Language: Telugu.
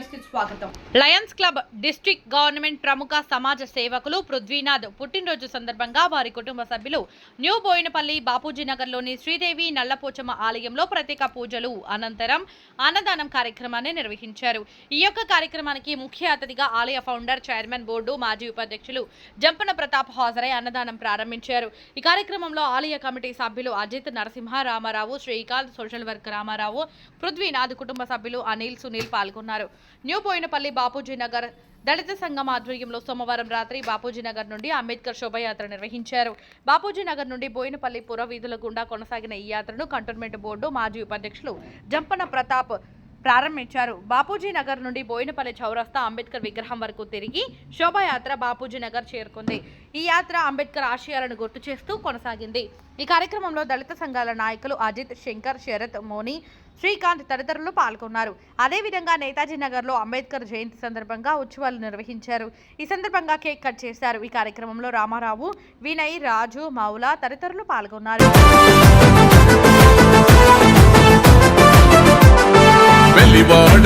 స్వాగతం. లయన్స్ క్లబ్ డిస్ట్రిక్ట్ గవర్నమెంట్ ప్రముఖ సమాజ సేవకులు పృథ్వీనాథ్ పుట్టినరోజు సందర్భంగా వారి కుటుంబ సభ్యులు న్యూ బోయినపల్లి బాపూజీ నగర్లోని శ్రీదేవి నల్లపోచమ్మ ఆలయంలో ప్రత్యేక పూజలు అనంతరం అన్నదానం కార్యక్రమాన్ని నిర్వహించారు. ఈ యొక్క కార్యక్రమానికి ముఖ్య అతిథిగా ఆలయ ఫౌండర్ చైర్మన్ బోర్డు మాజీ ఉపాధ్యక్షులు జంపన ప్రతాప్ హాజరై అన్నదానం ప్రారంభించారు. ఈ కార్యక్రమంలో ఆలయ కమిటీ సభ్యులు అజిత్ నరసింహ రామారావు శ్రీకాంత్ సోషల్ వర్క్ రామారావు పృథ్వీనాథ్ కుటుంబ సభ్యులు అనిల్ సునీల్ పాల్గొన్నారు. న్యూ బోయినపల్లి బాపూజీ నగర్ దళిత సంఘం ఆధ్వర్యంలో సోమవారం రాత్రి బాపూజీ నగర్ నుండి అంబేద్కర్ శోభయాత్ర నిర్వహించారు. బాపూజీ నగర్ నుండి బోయినపల్లి పుర వీధుల గుండా కొనసాగిన ఈ యాత్రను కంటోన్మెంట్ బోర్డు మాజీ ఉపాధ్యక్షులు జంపన ప్రతాప్ ప్రారంభించారు. బాపూజీ నగర్ నుండి బోయినపల్లి చౌరస్తా అంబేద్కర్ విగ్రహం వరకు తిరిగి శోభాయాత్ర బాపూజీ నగర్ చేరుకుంది. ఈ యాత్ర అంబేద్కర్ ఆశయాలను గుర్తు చేస్తూ కొనసాగింది. ఈ కార్యక్రమంలో దళిత సంఘాల నాయకులు అజిత్ శంకర్ శరత్ మోని శ్రీకాంత్ తదితరులు పాల్గొన్నారు. అదేవిధంగా నేతాజీ నగర్లో అంబేద్కర్ జయంతి సందర్భంగా ఉత్సవాలు నిర్వహించారు. ఈ సందర్భంగా కేక్ కట్ చేశారు. ఈ కార్యక్రమంలో రామారావు వినయ్ రాజు మౌలా తదితరులు పాల్గొన్నారు.